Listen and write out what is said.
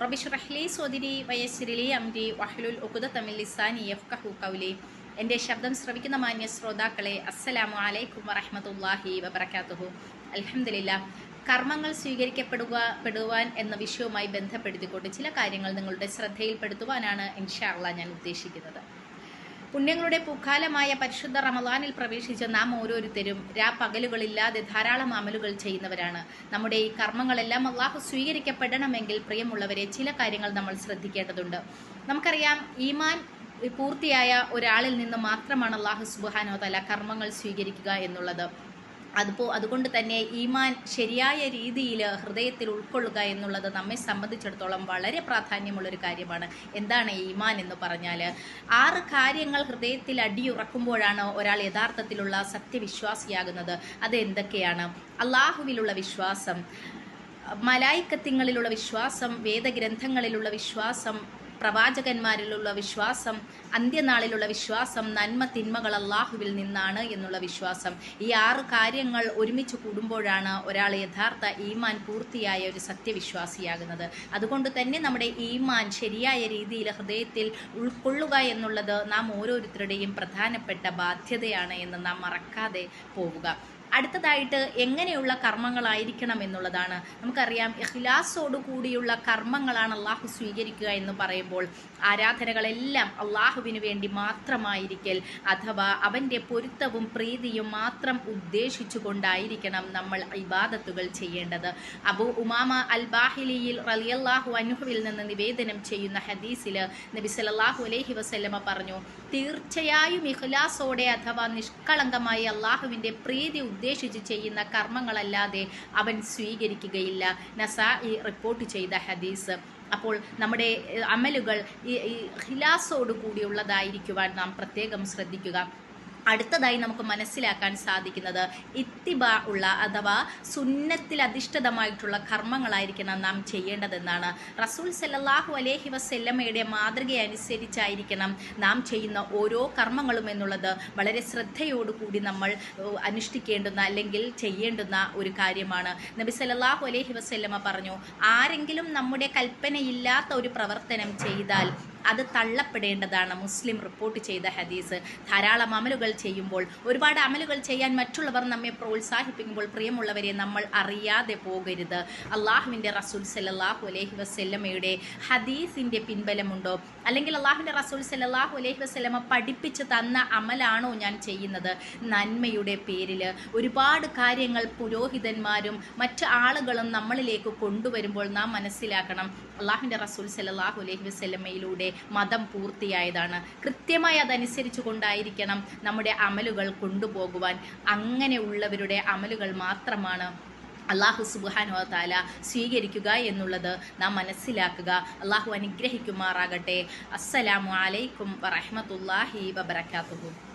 റബ്ബി ഷ്റഹ് ലി സദ്രി വയസ്സിർ ലി അംരി വഹ്ലുൽ ഉഖ്ദത മിൻ ലിസാനി യഫ്ഖഹു ഖൗലി. എന്റെ ശബ്ദം ശ്രവിക്കുന്ന മാന്യ ശ്രോതാക്കളെ അസ്സലാമു അലൈക്കും വറഹമത്തല്ലാഹി വബർക്കാത്തുഹു അലഹമില്ല കർമ്മങ്ങൾ സ്വീകരിക്കപ്പെടുക പെടുവാൻ എന്ന വിഷയവുമായി ബന്ധപ്പെടുത്തിക്കൊണ്ട് ചില കാര്യങ്ങൾ നിങ്ങളുടെ ശ്രദ്ധയിൽപ്പെടുത്തുവാനാണ് ഇൻഷാള്ള ഞാൻ ഉദ്ദേശിക്കുന്നത്. പുണ്യങ്ങളുടെ പൂക്കാലമായ പരിശുദ്ധ റമദാനിൽ പ്രവേശിച്ച നാം ഓരോരുത്തരും രാ പകലുകളില്ലാതെ ധാരാളം അമലുകൾ ചെയ്യുന്നവരാണ്. നമ്മുടെ ഈ കർമ്മങ്ങളെല്ലാം അള്ളാഹു സ്വീകരിക്കപ്പെടണമെങ്കിൽ പ്രിയമുള്ളവരെ ചില കാര്യങ്ങൾ നമ്മൾ ശ്രദ്ധിക്കേണ്ടതുണ്ട്. നമുക്കറിയാം ഈമാൻ പൂർത്തിയായ ഒരാളിൽ നിന്ന് മാത്രമാണ് അള്ളാഹു സുബാനോ തല കർമ്മങ്ങൾ സ്വീകരിക്കുക എന്നുള്ളത്. അതിപ്പോൾ അതുകൊണ്ട് തന്നെ ഈമാൻ ശരിയായ രീതിയിൽ ഹൃദയത്തിൽ ഉൾക്കൊള്ളുക എന്നുള്ളത് നമ്മെ സംബന്ധിച്ചിടത്തോളം വളരെ പ്രാധാന്യമുള്ളൊരു കാര്യമാണ്. എന്താണ് ഈമാൻ എന്ന് പറഞ്ഞാൽ ആറ് കാര്യങ്ങൾ ഹൃദയത്തിൽ അടിയുറക്കുമ്പോഴാണ് ഒരാൾ യഥാർത്ഥത്തിലുള്ള സത്യവിശ്വാസിയാകുന്നത്. അത് എന്തൊക്കെയാണ് അള്ളാഹുവിലുള്ള വിശ്വാസം മലായിക്കത്തിങ്ങളിലുള്ള വിശ്വാസം വേദഗ്രന്ഥങ്ങളിലുള്ള വിശ്വാസം പ്രവാചകന്മാരിലുള്ള വിശ്വാസം അന്ത്യനാളിലുള്ള വിശ്വാസം നന്മ തിന്മകൾ അള്ളാഹുവിൽ നിന്നാണ് എന്നുള്ള വിശ്വാസം. ഈ ആറ് കാര്യങ്ങൾ ഒരുമിച്ച് കൂടുമ്പോഴാണ് ഒരാൾ യഥാർത്ഥ ഈമാൻ പൂർത്തിയായ ഒരു സത്യവിശ്വാസിയാകുന്നത്. അതുകൊണ്ട് തന്നെ നമ്മുടെ ഈമാൻ ശരിയായ രീതിയിൽ ഹൃദയത്തിൽ ഉൾക്കൊള്ളുക എന്നുള്ളത് നാം ഓരോരുത്തരുടെയും പ്രധാനപ്പെട്ട ബാധ്യതയാണ് എന്ന് നാം മറക്കാതെ പോവുക. അടുത്തതായിട്ട് എങ്ങനെയുള്ള കർമ്മങ്ങളായിരിക്കണം എന്നുള്ളതാണ്. നമുക്കറിയാം ഇഖ്ലാസോടു കൂടിയുള്ള കർമ്മങ്ങളാണ് അള്ളാഹു സ്വീകരിക്കുക എന്ന് പറയുമ്പോൾ ആരാധനകളെല്ലാം അള്ളാഹുവിന് വേണ്ടി മാത്രമായിരിക്കൽ അഥവാ അവന്റെ പൊരുത്തവും പ്രീതിയും മാത്രം ഉദ്ദേശിച്ചുകൊണ്ടായിരിക്കണം നമ്മൾ ഇബാദത്തുകൾ ചെയ്യേണ്ടത്. അബു ഉമാമ അൽ ബാഹിലിയിൽ റലിയല്ലാഹു അനുഹുവിൽ നിന്ന് നിവേദനം ചെയ്യുന്ന ഹദീസിൽ നബി സല്ലല്ലാഹു അലൈഹി വസല്ലമ പറഞ്ഞു തീർച്ചയായും ഇഖ്ലാസോടെ അഥവാ നിഷ്കളങ്കമായി അള്ളാഹുവിന്റെ പ്രീതി ഉദ്ദേശിച്ച് ചെയ്യുന്ന കർമ്മങ്ങളല്ലാതെ അവൻ സ്വീകരിക്കുകയില്ല. നസ ഈ റിപ്പോർട്ട് ചെയ്ത ഹദീസ്. അപ്പോൾ നമ്മുടെ അമലുകൾ ഈ ഹിലാസോട് കൂടിയുള്ളതായിരിക്കുവാൻ നാം പ്രത്യേകം ശ്രദ്ധിക്കുക. അടുത്തതായി നമുക്ക് മനസ്സിലാക്കാൻ സാധിക്കുന്നത് ഇത്തിബ ഉള്ള അഥവാ സുന്നത്തിൽ അധിഷ്ഠിതമായിട്ടുള്ള കർമ്മങ്ങളായിരിക്കണം നാം ചെയ്യേണ്ടതെന്നാണ്. റസൂൽ സല്ലാഹു അലൈഹി വസ്ല്ലമ്മയുടെ മാതൃക അനുസരിച്ചായിരിക്കണം നാം ചെയ്യുന്ന ഓരോ കർമ്മങ്ങളും എന്നുള്ളത്. വളരെ ശ്രദ്ധയോടുകൂടി നമ്മൾ അനുഷ്ഠിക്കേണ്ടുന്ന അല്ലെങ്കിൽ ചെയ്യേണ്ടുന്ന ഒരു കാര്യമാണ്. നബി സല്ലല്ലാഹു അലൈഹി വസ്ല്ലമ്മ പറഞ്ഞു ആരെങ്കിലും നമ്മുടെ കൽപ്പനയില്ലാത്ത ഒരു പ്രവർത്തനം ചെയ്താൽ അത് തള്ളപ്പെടേണ്ടതാണ്. മുസ്ലിം റിപ്പോർട്ട് ചെയ്ത ഹദീസ്. ധാരാളം അമലുകൾ ചെയ്യുമ്പോൾ ഒരുപാട് അമലുകൾ ചെയ്യാൻ മറ്റുള്ളവർ നമ്മെ പ്രോത്സാഹിപ്പിക്കുമ്പോൾ പ്രിയമുള്ളവരെ നമ്മൾ അറിയാതെ പോകരുത്. അള്ളാഹുവിന്റെ റസൂൽ സല്ലല്ലാഹു അലൈഹി വസ്ല്ലമ്മയുടെ ഹദീസിന്റെ പിൻബലമുണ്ടോ? അല്ലെങ്കിൽ അള്ളാഹുവിന്റെ റസൂൽ സല്ലല്ലാഹു അലൈഹി വസ്ല്ലമ്മ പഠിപ്പിച്ച് തന്ന അമലാണോ ഞാൻ ചെയ്യുന്നത്? നന്മയുടെ പേരിൽ ഒരുപാട് കാര്യങ്ങൾ പുരോഹിതന്മാരും മറ്റ് ആളുകളും നമ്മളിലേക്ക് കൊണ്ടുവരുമ്പോൾ നാം മനസ്സിലാക്കണം. അള്ളാഹുവിന്റെ റസൂൽ സല്ലല്ലാഹു അലൈഹി വസല്ലമയിലൂടെ മതം പൂർത്തിയായതാണ്. കൃത്യമായി അതനുസരിച്ച് കൊണ്ടായിരിക്കണം നമ്മുടെ അമലുകൾ കൊണ്ടുപോകുവാൻ. അങ്ങനെയുള്ളവരുടെ അമലുകൾ മാത്രമാണ് അള്ളാഹു സുബാനു താല സ്വീകരിക്കുക എന്നുള്ളത് നാം മനസ്സിലാക്കുക. അള്ളാഹു അനുഗ്രഹിക്കുമാറാകട്ടെ. അസ്സലാമു അലൈക്കും വറഹമത്തല്ലാഹി വബർക്കാത്തുഹു